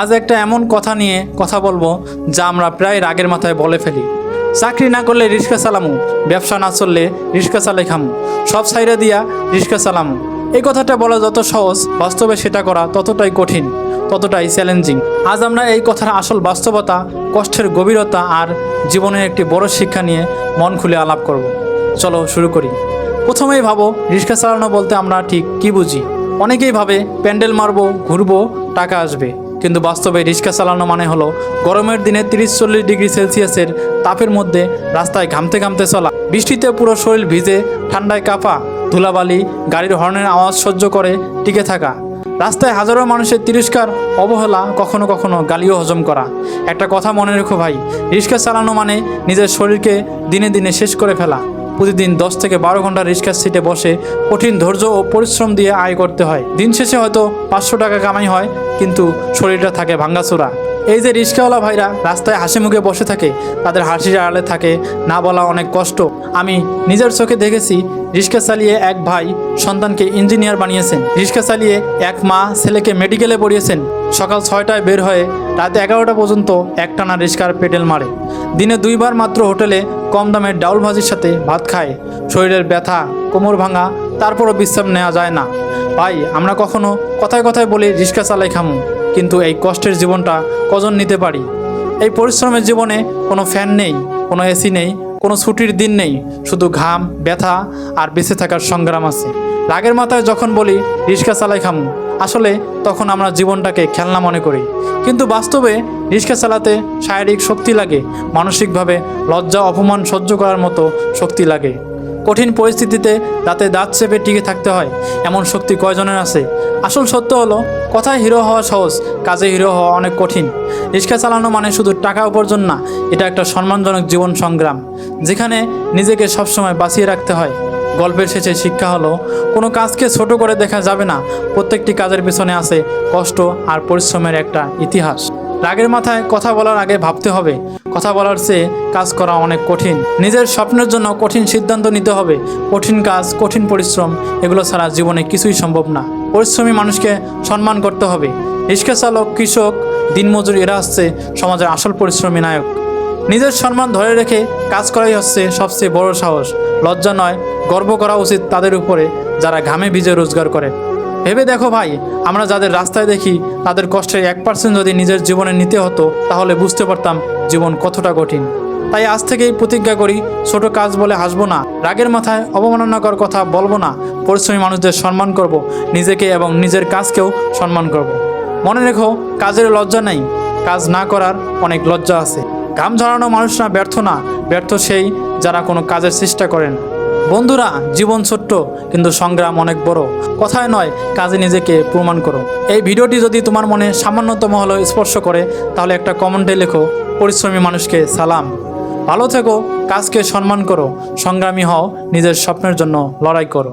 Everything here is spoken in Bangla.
আজ একটা এমন কথা নিয়ে কথা বলব যা আমরা প্রায় রাগের মাথায় বলে ফেলি। চাকরি না করলে রিক্সা চালামু, ব্যবসা না চললে রিক্সা চালাই খামু, সব সাইরা দিয়া রিক্সা চালামু। এই কথাটা বলা যত সহজ, বাস্তবে সেটা করা ততটাই কঠিন, ততটাই চ্যালেঞ্জিং আজ আমরা এই কথার আসল বাস্তবতা, কষ্টের গভীরতা আর জীবনের একটি বড় শিক্ষা নিয়ে মন খুলে আলাপ করব। চলো শুরু করি। প্রথমেই ভাবো রিক্সা চালানো বলতে আমরা ঠিক কি বুঝি? অনেকেই ভাবে, প্যান্ডেল মারবো, ঘুরবো, টাকা আসবে। কিন্তু বাস্তবে রিক্সা চালানো মানে হলো গরমের দিনে তিরিশ চল্লিশ ডিগ্রি সেলসিয়াসের তাপের মধ্যে রাস্তায় ঘামতে ঘামতে চলা। বৃষ্টিতে পুরো শরীর ভিজে, ঠান্ডায় কাঁপা, ধুলাবালি, গাড়ির হর্নের আওয়াজ সহ্য করে টিকে থাকা। রাস্তায় হাজারো মানুষের তিরস্কার, অবহেলা, কখনো কখনো গালিও হজম করা। একটা কথা মনে রেখো ভাই, রিক্সা চালানো মানে নিজের শরীরকে দিনে দিনে শেষ করে ফেলা। প্রতিদিন দশ থেকে বারো ঘণ্টা রিক্সার সিটে বসে কঠিন ধৈর্য ও পরিশ্রম দিয়ে আয় করতে হয়। দিন শেষে হয়তো পাঁচশো টাকা কামাই হয়, কিন্তু শরীরটা থাকে ভাঙ্গাচোরা। এই যে রিক্সাওয়ালা ভাইরা রাস্তায় হাসি মুখে বসে থাকে, তাদের হাসির আড়ালে থাকে, না বলা অনেক কষ্ট। আমি নিজের চোখে দেখেছি রিক্সা চালিয়ে এক ভাই সন্তানকে ইঞ্জিনিয়ার বানিয়েছেন। রিক্সা চালিয়ে এক মা ছেলেকে মেডিকেলে পড়িয়েছেন। সকাল ছয়টায় বের হয়ে রাত এগারোটা পর্যন্ত একটানা রিক্সার পেটেল মারে। দিনে দুইবার মাত্র হোটেলে কম দামের ডাউল ভাজির সাথে ভাত খায়। শরীরের ব্যথা, কোমর ভাঙা, তারপরও বিশ্রাম নেওয়া যায় না। ভাই, আমরা কখনো কথায় কথায় বলি রিক্সা চালাই খামু, কিন্তু এই কষ্টের জীবনটা কজন নিতে পারি? এই পরিশ্রমের জীবনে কোনো ফ্যান নেই, কোনো এসি নেই কোনো ছুটির দিন নেই, শুধু ঘাম, ব্যথা আর বেঁচে থাকার সংগ্রাম আছে। রাগের মাথায় যখন বলি, রিক্সা চালাই খামু। আসলে তখন আমরা জীবনটাকে খেলনা মনে করি। কিন্তু বাস্তবে রিক্সা চালাতে শারীরিক শক্তি লাগে, মানসিকভাবে লজ্জা, অপমান সহ্য করার মতো শক্তি লাগে। কঠিন পরিস্থিতিতে দাঁতে দাঁত চেপে টিকে থাকতে হয়, এমন শক্তি কয়জনের আছে? আসল সত্য হলো, কথায় হিরো হওয়া সহজ, কাজে হিরো হওয়া অনেক কঠিন। রিক্সা চালানো মানে শুধু টাকা উপার্জন না, এটা একটা সম্মানজনক জীবন সংগ্রাম। যেখানে নিজেকে সবসময় বাঁচিয়ে রাখতে হয়। গল্পের শেষে শিক্ষা হলো, কোনো কাজকে ছোট করে দেখা যাবে না। প্রত্যেকটি কাজের পেছনে আছে কষ্ট আর পরিশ্রমের একটা ইতিহাস। রাগের মাথায় কথা বলার আগে ভাবতে হবে। কথা বলার চেয়ে কাজ করা অনেক কঠিন। নিজের স্বপ্নের জন্য কঠিন সিদ্ধান্ত নিতে হবে। কঠিন কাজ, কঠিন পরিশ্রম, এগুলো ছাড়া জীবনে কিছুই সম্ভব না। পরিশ্রমী মানুষকে সম্মান করতে হবে। রিক্সা চালক, কৃষক, দিনমজুর, এরা হচ্ছে সমাজের আসল পরিশ্রমী নায়ক। নিজের সম্মান ধরে রেখে কাজ করাই হচ্ছে সবচেয়ে বড় সাহস। লজ্জা নয়, গর্ব করা উচিত তাদের উপরে যারা ঘামে ভিজে রোজগার করে। ভেবে দেখো ভাই, আমরা যাদের রাস্তায় দেখি, তাদের কষ্টের এক পার্সেন্ট যদি নিজের জীবনে নিতে হতো, তাহলে বুঝতে পারতাম জীবন কতটা কঠিন। তাই আজ থেকেই প্রতিজ্ঞা করি, ছোট কাজ বলে হাসবো না, রাগের মাথায় অবমাননাকর কথা বলব না, পরিশ্রমী মানুষদের সম্মান করব, নিজেকে এবং নিজের কাজকেও সম্মান করব। মনে রেখো, কাজের লজ্জা নেই, কাজ না করার অনেক লজ্জা আছে। ঘাম ঝরানো মানুষরা ব্যর্থ না, ব্যর্থ সেই যারা কোনো কাজের চেষ্টা করেন। বন্ধুরা, জীবন ছোট্ট, কিন্তু সংগ্রাম অনেক বড়। কথায় নয়, কাজে নিজেকে প্রমাণ করো। এই ভিডিওটি যদি তোমার মনে সামান্যতম হলেও স্পর্শ করে, তাহলে একটা কমেন্টে লেখো, পরিশ্রমী মানুষকে সালাম। ভালো থেকো, কাজকে সম্মান করো, সংগ্রামী হও, নিজের স্বপ্নের জন্য লড়াই করো।